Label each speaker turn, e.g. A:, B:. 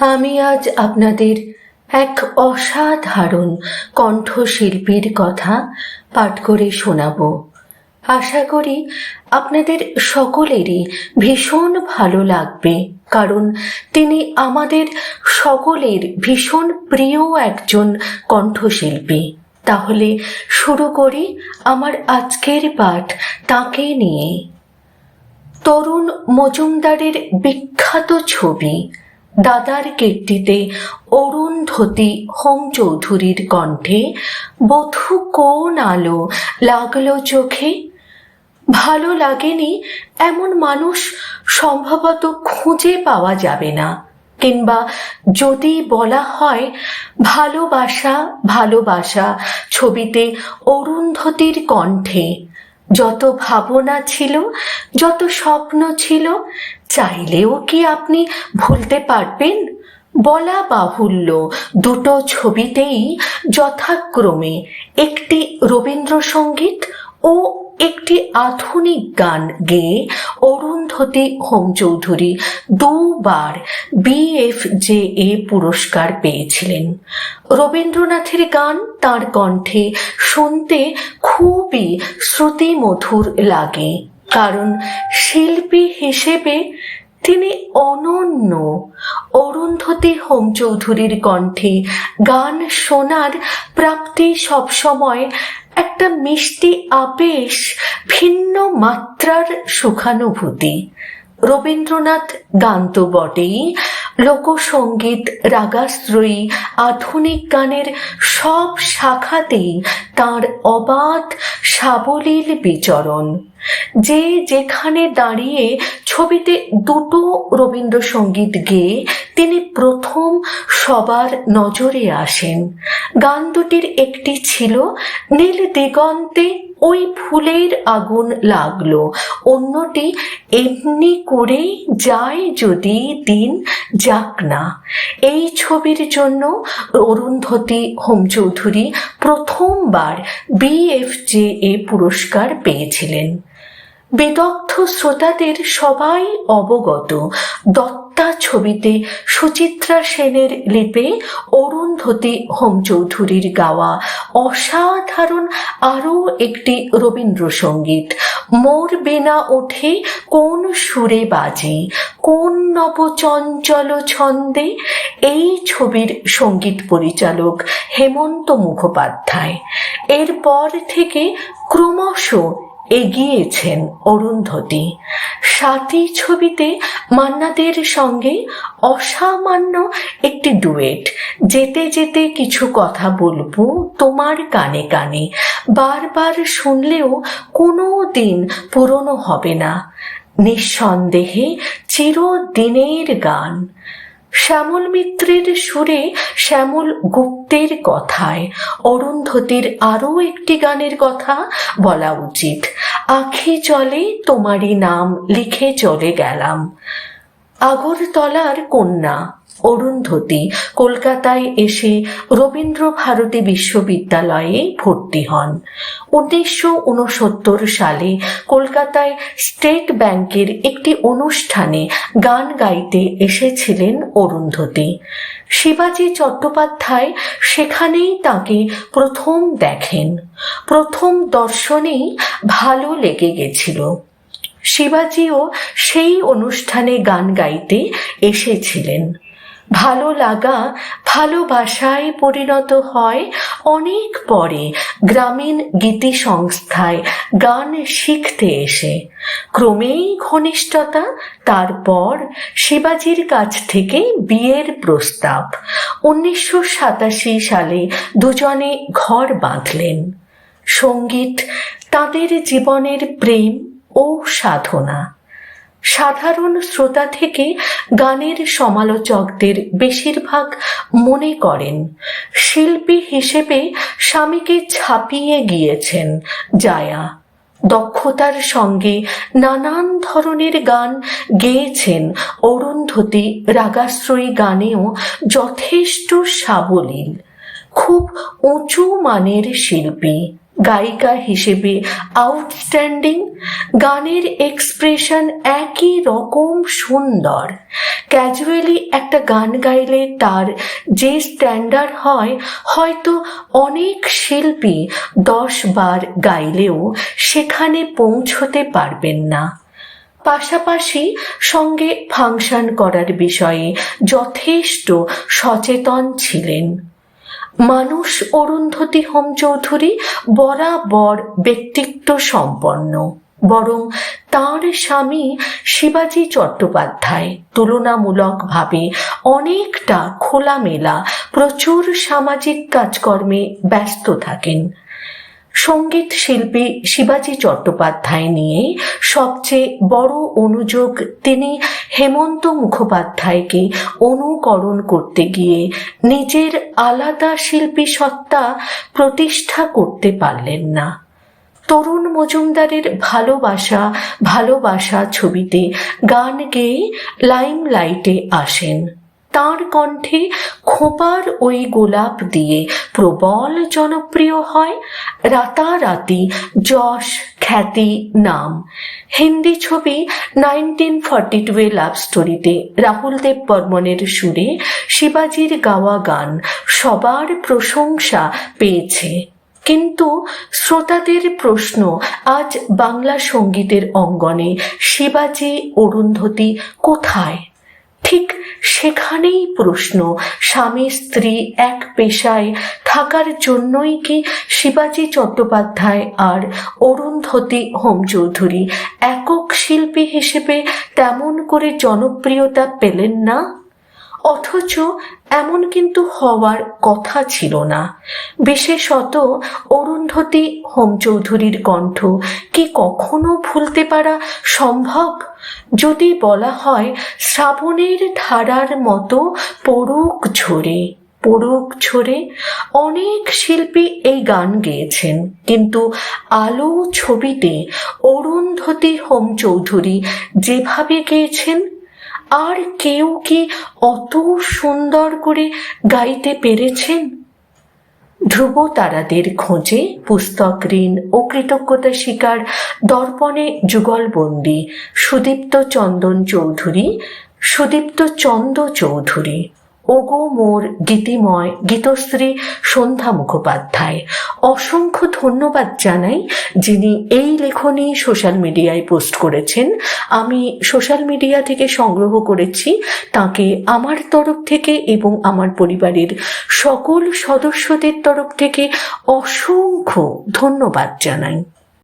A: আমি আজ আপনাদের এক অসাধারণ কণ্ঠশিল্পীর কথা পাঠ করে শোনাব। আশা করি আপনাদের সকলেরই ভীষণ ভালো লাগবে, কারণ তিনি আমাদের সকলের ভীষণ প্রিয় একজন কণ্ঠশিল্পী। তাহলে শুরু করি আমার আজকের পাঠ তাকে নিয়ে। তরুণ মজুমদারের বিখ্যাত ছবি দাদার কীর্তিতে অরুন্ধতী হোম চৌধুরীর কণ্ঠে, বধূ কোন আলো লাগল চোখে? ভালো লাগেনি এমন মানুষ সম্ভবত খুঁজে পাওয়া যাবে না। কিংবা যদি বলা হয়, ভালোবাসা ভালোবাসা ছবিতে অরুন্ধতির কণ্ঠে। যত ভাবনা ছিল, যত স্বপ্ন ছিল, চাইলেও কি আপনি ভুলতে পারবেন? বলা বাহুল্য, দুটো ছবিতেই যথাক্রমে একটি রবীন্দ্রসঙ্গীত ও একটি আধুনিক গান গেয়ে অরুন্ধতী হোম চৌধুরী দুবার বিএফজেএ পুরস্কার পেয়েছিলেন। রবীন্দ্রনাথের গান তার কণ্ঠে শুনতে খুবই শ্রুতিমধুর লাগে, কারণ শিল্পী হিসেবে তিনি অনন্য অরুন্ধতী হোম চৌধুরীর কণ্ঠে গান শোনার প্রাপ্তি সবসময় একটা মিষ্টি আপেশ ভিন্ন মাত্রার সুখানুভূতি। রবীন্দ্রনাথ গান তো বটেই। লোকসঙ্গীত রাগাশ্রয়ী, আধুনিক গানের সব শাখাতেই তার অবাধ সাবলীল বিচরণ। যে যেখানে দাঁড়িয়ে ছবিতে দুটো রবীন্দ্রসঙ্গীত গেয়ে তিনি প্রথম সবার নজরে আসেন। গান দুটির একটি ছিল নীল দিগন্তে ওই ফুলের আগুন লাগল। অন্যটি এমনি করে যায় যদি দিন যাক না। এই ছবির জন্য অরুন্ধতী হোম চৌধুরী প্রথমবার বিএফজেএ পুরস্কার পেয়েছিলেন। বিদগ্ধ শ্রোতাদের সবাই অবগত। দত্তা ছবিতে সুচিত্রা সেনের লিপে অরুন্ধতী হোম চৌধুরীর গাওয়া অসাধারণ আরও একটি রবীন্দ্রসঙ্গীত। মোর বেনা ওঠে কোন সুরে বাজে, কোন নবচঞ্চল ছন্দে? এই ছবির সংগীত পরিচালক হেমন্ত মুখোপাধ্যায়। এরপর থেকে ক্রমশ এগিয়েছেন অরুন্ধতী। সাথী ছবিতে মান্নাদের সঙ্গে অসামান্য একটি ডুয়েট। যেতে যেতে কিছু কথা বলব তোমার কানে কানে। বারবার শুনলেও কোনো দিন পুরনো হবে না। নিঃসন্দেহে চিরদিনের গান। শ্যামল মিত্রের সুরে শ্যামল গুপ্তের কথায়, অরুন্ধতির আরও একটি গানের কথা বলা উচিত। আখি চলে, তোমারই নাম লিখে চলে গেলাম। আগরতলার কন্যা অরুন্ধতী কলকাতায় এসে রবীন্দ্র ভারতী বিশ্ববিদ্যালয়ে ভর্তি হন। উনিশশো উনসত্তর সালে কলকাতায় স্টেট ব্যাংকের একটি অনুষ্ঠানে গান গাইতে এসেছিলেন অরুন্ধতী শিবাজি চট্টোপাধ্যায় সেখানেই তাকে প্রথম দেখেন। প্রথম দর্শনেই ভালো লেগে গেছিল। শিবাজিও সেই অনুষ্ঠানে গান গাইতে এসেছিলেন। ভালো লাগা ভালোবাসায় পরিণত হয় অনেক পরে গ্রামীণ গীতি সংস্থায় গান শিখতে এসে। ক্রমেই ঘনিষ্ঠতা, তারপর শিবাজির কাছ থেকে বিয়ের প্রস্তাব। উনিশশো সাতাশি সালে দুজনে ঘর বাঁধলেন। সংগীত, তাদের জীবনের প্রেম ও সাধনা। সাধারণ শ্রোতা থেকে গানের সমালোচকদের বেশিরভাগ মনে করেন। শিল্পী হিসেবে স্বামীকে ছাপিয়ে গিয়েছেন জায়া। দক্ষতার সঙ্গে নানান ধরনের গান গেয়েছেন। অরুন্ধতী রাগাশ্রয়ী গানেও যথেষ্ট সাবলীল। খুব উঁচু মানের শিল্পী। গায়িকা হিসেবে আউটস্ট্যান্ডিং গানের এক্সপ্রেশন একই রকম সুন্দর। ক্যাজুয়ালি একটা গান গাইলে তার যে স্ট্যান্ডার্ড হয়, হয়তো অনেক শিল্পী দশ বার গাইলেও সেখানে পৌঁছতে পারবেন না। পাশাপাশি সঙ্গে ফাংশন করার বিষয়ে যথেষ্ট সচেতন ছিলেন। মানুষ অরুন্ধতী হোম চৌধুরী বরাবর ব্যক্তিত্ব সম্পন্ন, বরং তার স্বামী শিবাজি চট্টোপাধ্যায় তুলনামূলকভাবে অনেকটা খোলামেলা প্রচুর সামাজিক কাজকর্মে ব্যস্ত থাকেন। সংগীত শিল্পী শিবাজি চট্টোপাধ্যায় নিয়ে সবচেয়ে বড় অনুযোগ তিনি হেমন্ত মুখোপাধ্যায়কে অনুকরণ করতে গিয়ে নিজের আলাদা শিল্পী সত্তা প্রতিষ্ঠা করতে পারলেন না। তরুণ মজুমদারের ভালোবাসা ভালোবাসা ছবিতে গান গেয়ে লাইম লাইটে আসেন। তাঁর কণ্ঠে খোপার ওই গোলাপ দিয়ে প্রবল জনপ্রিয় হয়। রাতারাতি যশ খ্যাতি নাম। হিন্দি ছবি nineteen forty two a love স্টোরিতে রাহুল দেব বর্মনের সুরে শিবাজির গাওয়া গান সবার প্রশংসা পেয়েছে। কিন্তু শ্রোতাদের প্রশ্ন, আজ বাংলা সঙ্গীতের অঙ্গনে শিবাজি অরুন্ধতী কোথায়? ঠিক সেখানেই প্রশ্ন, স্বামী স্ত্রী এক পেশায় থাকার জন্যই কি শিবাজি চট্টোপাধ্যায় আর অরুন্ধতী হোম চৌধুরী একক শিল্পী হিসেবে তেমন করে জনপ্রিয়তা পেলেন না? অথচ এমন কিন্তু হওয়ার কথা ছিল না। বিশেষত অরুন্ধতী হোম চৌধুরীর কণ্ঠ কি কখনো ভুলতে পারা সম্ভব? যদি বলা হয়, শ্রাবণের ধারার মতো পড়ুক ঝরে পড়ুক ঝরে অনেক শিল্পী এই গান গেয়েছেন, কিন্তু আলো ছবিতে অরুন্ধতী হোম চৌধুরী যেভাবে গেয়েছেন আর কেউ কি অত সুন্দর করে গাইতে পেরেছেন? ধ্রুব তারাদের খোঁজে পুস্তক ঋণ ও কৃতজ্ঞতা শিকার দর্পণে যুগলবন্দী সুদীপ্ত চন্দন চৌধুরী, সুদীপ্ত চন্দ চৌধুরী। ওগো মোর গীতিময় গীতশ্রী সন্ধ্যা মুখোপাধ্যায়। অসংখ্য ধন্যবাদ জানাই যিনি এই লেখনী সোশ্যাল মিডিয়ায় পোস্ট করেছেন। আমি সোশ্যাল মিডিয়া থেকে সংগ্রহ করেছি তাকে আমার তরফ থেকে এবং আমার পরিবারের সকল সদস্যদের তরফ থেকে অসংখ্য ধন্যবাদ জানাই।